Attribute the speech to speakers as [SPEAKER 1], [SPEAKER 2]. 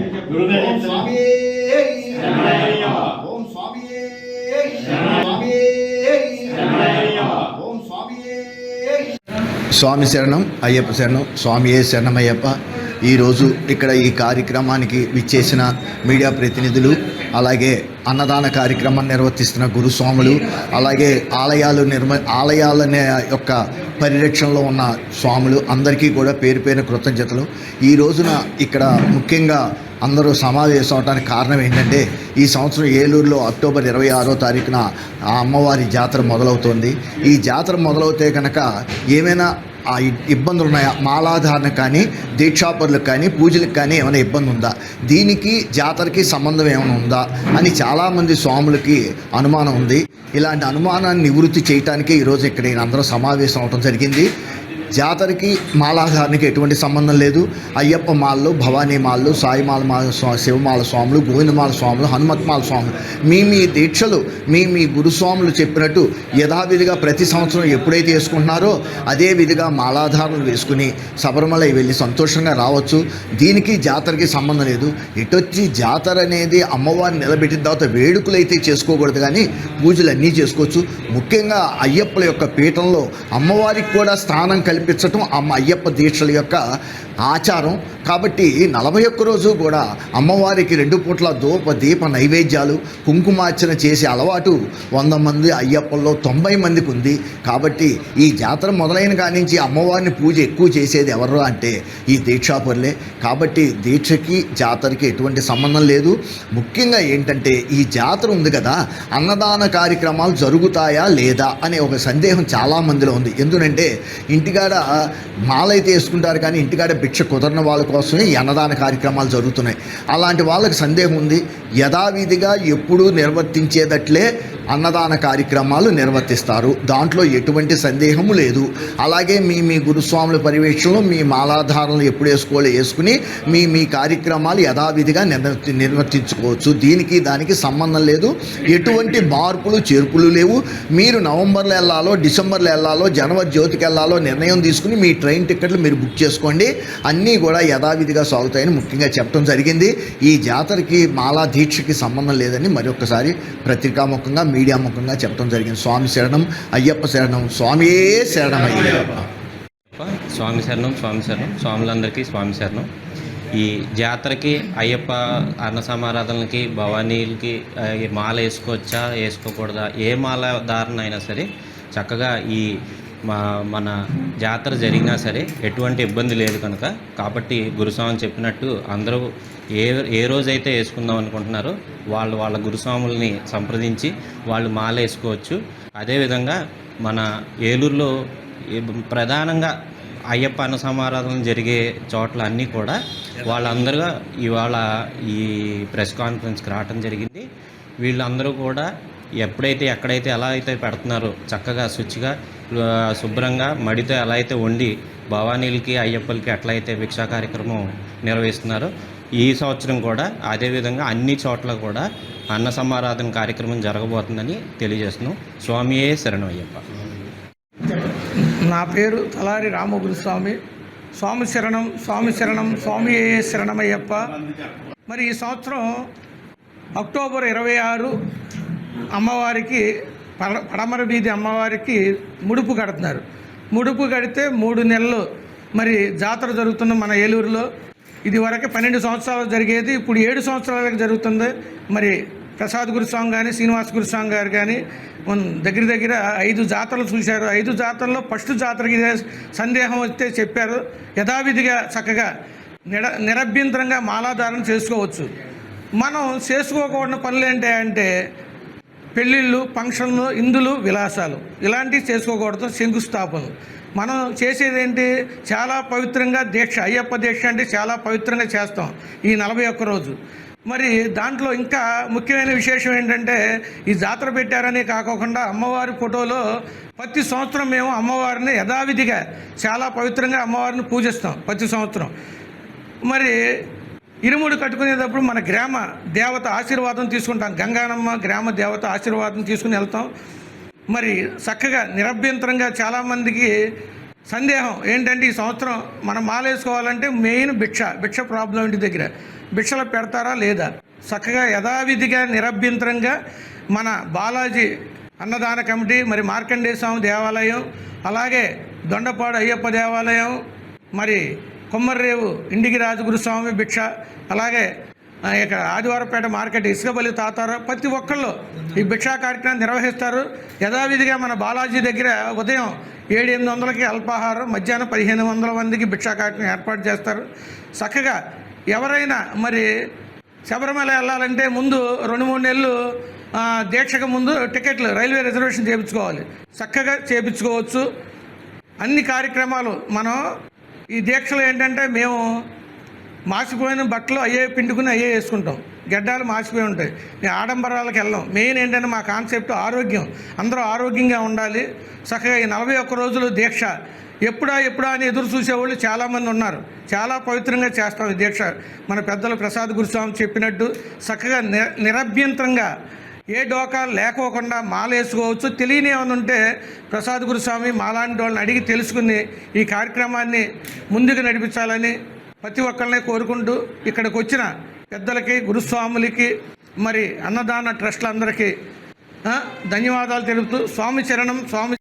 [SPEAKER 1] ఓం స్వామి ఓం స్వామి స్వామి స్వామి
[SPEAKER 2] శరణం అయ్యప్ప శరణం స్వామియే శరణం అయ్యప్ప ఈరోజు ఇక్కడ ఈ కార్యక్రమానికి విచ్చేసిన మీడియా ప్రతినిధులు అలాగే అన్నదాన కార్యక్రమం నిర్వర్తిస్తున్న గురుస్వాములు అలాగే ఆలయాలు నిర్మ ఆలయాల యొక్క పరిరక్షణలో ఉన్న స్వాములు అందరికీ కూడా పేరు పేరు కృతజ్ఞతలు. ఈ రోజున ఇక్కడ ముఖ్యంగా అందరూ సమావేశం అవడానికి కారణం ఏంటంటే ఈ సంవత్సరం ఏలూరులో అక్టోబర్ ఇరవై ఆరో తారీఖున ఆ అమ్మవారి జాతర మొదలవుతోంది. ఈ జాతర మొదలవుతే కనుక ఏమైనా ఆ ఇ- ఇబ్బందులు ఉన్నాయా మాలాధారణ కానీ దీక్షాపరులకు కానీ పూజలకు కానీ ఏమైనా ఇబ్బంది ఉందా దీనికి జాతరకి సంబంధం ఏమైనా ఉందా? అని చాలామంది స్వాములకి అనుమానం ఉంది. ఇలాంటి అనుమానాన్ని నివృత్తి చేయటానికి ఈరోజు ఇక్కడ ఈయన అందరూ సమావేశం అవడం జరిగింది. జాతరకి మాలాధారానికి ఎటువంటి సంబంధం లేదు. అయ్యప్ప మాల్లో భవానీ మాల్లో సాయిమాల మాల శివమాల స్వాములు గోవిందమాల స్వాములు హనుమత్మాల స్వాములు. మీ మీ దీక్షలు మీ మీ గురుస్వాములు చెప్పినట్టు యథావిధిగా ప్రతి సంవత్సరం ఎప్పుడైతే వేసుకుంటున్నారో అదే విధిగా మాలాధారణలు వేసుకుని శబరిమల వెళ్ళి సంతోషంగా రావచ్చు. దీనికి జాతరకి సంబంధం లేదు. ఇటొచ్చి జాతర అనేది అమ్మవారిని నిలబెట్టిన తర్వాత వేడుకలు అయితే చేసుకోకూడదు కానీ పూజలు అన్నీ చేసుకోవచ్చు. ముఖ్యంగా అయ్యప్పల యొక్క పీఠంలో అమ్మవారికి కూడా స్థానం కల్పించటం అమ్మ అయ్యప్ప దీక్షల యొక్క ఆచారం. కాబట్టి నలభై ఒక్క రోజు కూడా అమ్మవారికి రెండు పూట్ల దూప దీప నైవేద్యాలు కుంకుమార్చన చేసే అలవాటు వంద మంది అయ్యప్పల్లో తొంభై మందికి ఉంది. కాబట్టి ఈ జాతర మొదలైన కానించి అమ్మవారిని పూజ ఎక్కువ చేసేది ఎవరు అంటే ఈ దీక్షాపరులే. కాబట్టి దీక్షకి జాతరకి ఎటువంటి సంబంధం లేదు. ముఖ్యంగా ఏంటంటే ఈ జాతర ఉంది కదా అన్నదాన కార్యక్రమాలు జరుగుతాయా లేదా అనే ఒక సందేహం చాలా మందిలో ఉంది. ఎందుకంటే ఇంటికాడ మాలైతే వేసుకుంటారు కానీ ఇంటికాడ భిక్ష కుదరని వాళ్ళ కోసమే ఈ అన్నదాన కార్యక్రమాలు జరుగుతున్నాయి. అలాంటి వాళ్ళకి సందేహం ఉంది. యథావిధిగా ఎప్పుడూ నిర్వర్తించేటట్లే అన్నదాన కార్యక్రమాలు నిర్వర్తిస్తారు. దాంట్లో ఎటువంటి సందేహము లేదు. అలాగే మీ మీ గురుస్వాముల పర్యవేక్షణలో మీ మాలాధారణలు ఎప్పుడు వేసుకోవాలో వేసుకుని మీ మీ కార్యక్రమాలు యథావిధిగా నిర్వర్తి నిర్వర్తించుకోవచ్చు. దీనికి దానికి సంబంధం లేదు. ఎటువంటి మార్పులు చేర్పులు లేవు. మీరు నవంబర్లో వెళ్ళాలో డిసెంబర్లో వెళ్ళాలో జనవరి జ్యోతికి వెళ్ళాలో నిర్ణయం తీసుకుని మీ ట్రైన్ టికెట్లు మీరు బుక్ చేసుకోండి. అన్నీ కూడా యథావిధిగా సాగుతాయని ముఖ్యంగా చెప్పడం జరిగింది. ఈ జాతరకి మాలా దీక్షకి సంబంధం లేదని మరొకసారి పత్రికాముఖంగా మీడియా ముఖంగా చెప్పడం జరిగింది. స్వామి శరణం అయ్యప్ప శరణం స్వామియే శరణం అయ్యప్ప.
[SPEAKER 3] స్వామి శరణం స్వామి శరణం స్వాములందరికీ స్వామి శరణం. ఈ జాతరకి అయ్యప్ప అన్న సమారాధనలకి భవానీలకి మాల వేసుకోవచ్చా వేసుకోకూడదా ఏ మాల దారణ అయినా సరే చక్కగా ఈ మా మన జాతర జరిగినా సరే ఎటువంటి ఇబ్బంది లేదు కనుక కాబట్టి గురుస్వామి చెప్పినట్టు అందరూ ఏ ఏ రోజైతే వేసుకుందాం అనుకుంటున్నారో వాళ్ళు వాళ్ళ గురుస్వాముల్ని సంప్రదించి వాళ్ళు మాల వేసుకోవచ్చు. అదేవిధంగా మన ఏలూరులో ప్రధానంగా అయ్యప్ప అన్న జరిగే చోట్ల అన్నీ కూడా వాళ్ళందరూ ఇవాళ ఈ ప్రెస్ కాన్ఫరెన్స్కి రావటం జరిగింది. వీళ్ళందరూ కూడా ఎప్పుడైతే ఎక్కడైతే ఎలా అయితే పెడుతున్నారో చక్కగా శుచిగా శుభ్రంగా మడితో ఎలా అయితే వండి భవానీలకి అయ్యప్పలకి ఎట్లయితే భిక్షా కార్యక్రమం నిర్వహిస్తున్నారో. ఈ సంవత్సరం కూడా అదేవిధంగా అన్ని చోట్ల కూడా అన్న సమారాధన కార్యక్రమం జరగబోతుందని తెలియజేస్తున్నాం. స్వామియే శరణం అయ్యప్ప
[SPEAKER 4] నా పేరు తలారి రామగురుస్వామి. స్వామి శరణం స్వామి శరణం స్వామి శరణమయ్యప్ప. మరి ఈ సంవత్సరం అక్టోబర్ ఇరవై ఆరు అమ్మవారికి పడమర వీధి అమ్మవారికి ముడుపు కడుతున్నారు. ముడుపు కడితే మూడు నెలలు. మరి జాతర జరుగుతున్న మన ఏలూరులో ఇది వరకు పన్నెండు సంవత్సరాలు జరిగేది. ఇప్పుడు ఏడు సంవత్సరాలకు జరుగుతుంది. మరి ప్రసాద్ గురుస్వామి కానీ శ్రీనివాస్ గురుస్వామి గారు కానీ దగ్గర దగ్గర ఐదు జాతరలు చూశారు. ఐదు జాతరలో ఫస్ట్ జాతరకి సందేహం వస్తే చెప్పారు. యథావిధిగా చక్కగా నిడ నిరభ్యంతరంగా మాలాధారణ చేసుకోవచ్చు. మనం చేసుకోకూడని పనులు ఏంటి అంటే పెళ్ళిళ్ళు ఫంక్షన్లు ఇందులు విలాసాలు. ఇలాంటివి చేసుకోకూడదు శంకుస్థాపనలు మనం చేసేది ఏంటి చాలా పవిత్రంగా దీక్ష అయ్యప్ప దీక్ష అంటే చాలా పవిత్రంగా చేస్తాం ఈ నలభై ఒక్క రోజు. మరి దాంట్లో ఇంకా ముఖ్యమైన విశేషం ఏంటంటే ఈ జాతర పెట్టారని కాకోకుండా అమ్మవారి ఫోటోలో ప్రతి సంవత్సరం మేము అమ్మవారిని యథావిధిగా చాలా పవిత్రంగా అమ్మవారిని పూజిస్తాం ప్రతి సంవత్సరం. మరి ఇరుముడు కట్టుకునేటప్పుడు మన గ్రామ దేవత ఆశీర్వాదం తీసుకుంటాం. గంగానమ్మ గ్రామ దేవత ఆశీర్వాదం తీసుకుని వెళ్తాం. మరి చక్కగా నిరభ్యంతరంగా చాలామందికి సందేహం ఏంటంటే ఈ సంవత్సరం మనం మాలేసుకోవాలంటే మెయిన్ భిక్ష భిక్ష ప్రాబ్లం ఇంటి దగ్గర. భిక్షలు పెడతారా లేదా? చక్కగా యథావిధిగా నిరభ్యంతరంగా మన బాలాజీ అన్నదాన కమిటీ మరి మార్కండేయ స్వామి దేవాలయం అలాగే దొండపాడు అయ్యప్ప దేవాలయం మరి కొమ్మర్రేవు ఇండికి రాజగురు స్వామి భిక్ష అలాగే ఆ, ఇక్కడ ఆదివారపేట మార్కెట్ ఇసుకబలి తాతారు ప్రతి ఒక్కళ్ళు ఈ భిక్షా కార్యక్రమం నిర్వహిస్తారు. యథావిధిగా మన బాలాజీ దగ్గర ఉదయం ఏడు ఎనిమిది వందలకి అల్పాహారం మధ్యాహ్నం పదిహేను వందల మందికి భిక్షా కార్యక్రమం ఏర్పాటు చేస్తారు. చక్కగా ఎవరైనా మరి శబరిమల వెళ్ళాలంటే ముందు రెండు మూడు నెలలు దీక్షకు ముందు టికెట్లు రైల్వే రిజర్వేషన్ చేయించుకోవాలి. చక్కగా చేయించుకోవచ్చు. అన్ని కార్యక్రమాలు మనం ఈ దీక్షలు ఏంటంటే మేము మాసిపోయిన బట్టలు అయ్యే పిండుకుని అయ్యే వేసుకుంటాం. గడ్డాలు మాసిపోయి ఉంటాయి. మేము ఆడంబరాలకు వెళ్ళాం. మెయిన్ ఏంటంటే మా కాన్సెప్ట్ ఆరోగ్యం. అందరూ ఆరోగ్యంగా ఉండాలి. చక్కగా ఈ నలభై ఒక్క రోజులు దీక్ష. ఎప్పుడా ఎప్పుడా అని ఎదురు చూసేవాళ్ళు చాలామంది ఉన్నారు. చాలా పవిత్రంగా చేస్తాం ఈ దీక్ష. మన పెద్దలు ప్రసాద్ గురుస్వామి చెప్పినట్టు చక్కగా నిరభ్యంతరంగా ఏ డోకా లేకోకుండా మాలేసుకోవచ్చు. తెలియని ఏమైనా ఉంటే ప్రసాద్ గురుస్వామి మాలాంటి వాళ్ళని అడిగి తెలుసుకుని ఈ కార్యక్రమాన్ని ముందుకు నడిపించాలని ప్రతి ఒక్కరిని కోరుకుంటూ ఇక్కడికి వచ్చిన పెద్దలకి గురుస్వాములకి మరి అన్నదాన ట్రస్టులందరికీ ధన్యవాదాలు తెలుపుతూ స్వామి చరణం స్వామి